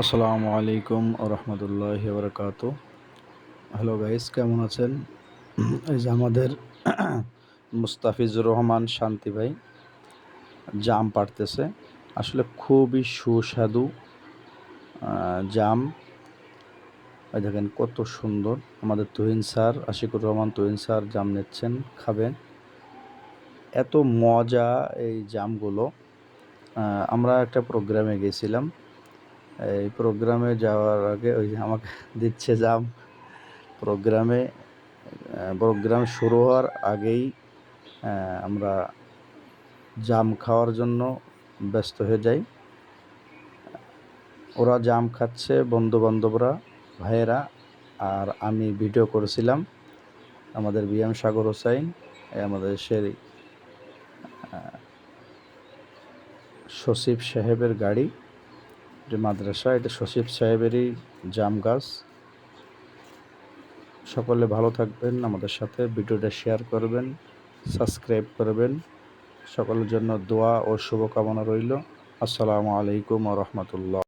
আসসালামু আলাইকুম রহমতুল্লাহ বরকাত। হ্যালো গাইস কেমন আছেন? এই যে আমাদের মুস্তাফিজুর রহমান শান্তি ভাই, জাম পাড়তেছে। আসলে খুবই সুস্বাদু জাম। দেখেন কত সুন্দর। আমাদের তুহিন স্যার, আশিকুর রহমান তুহিন স্যার জাম নিচ্ছেন, খাবেন। এত মজা এই জামগুলো। আমরা একটা প্রোগ্রামে গেছিলাম। এই প্রোগ্রামে যাওয়ার আগে ওই আমাকে দিচ্ছে জাম। প্রোগ্রামে প্রোগ্রাম শুরু হওয়ার আগেই আমরা জাম খাওয়ার জন্য ব্যস্ত হয়ে যাই। ওরা জাম খাচ্ছে বন্ধু বান্ধবরা ভাইয়েরা, আর আমি ভিডিও করেছিলাম আমাদের বিএম সাগর হোসাইন আমাদের সেই সচিব সাহেবের গাড়ি। যে মাদ্রাসা, এটা সচিব সাহেবেরই জাম গাছ। সকলে ভালো থাকবেন, আমাদের সাথে ভিডিওটা শেয়ার করবেন, সাবস্ক্রাইব করবেন। সকলের জন্য দোয়া ও শুভকামনা রইল। আসসালামু আলাইকুম ও রহমতুল্লাহ।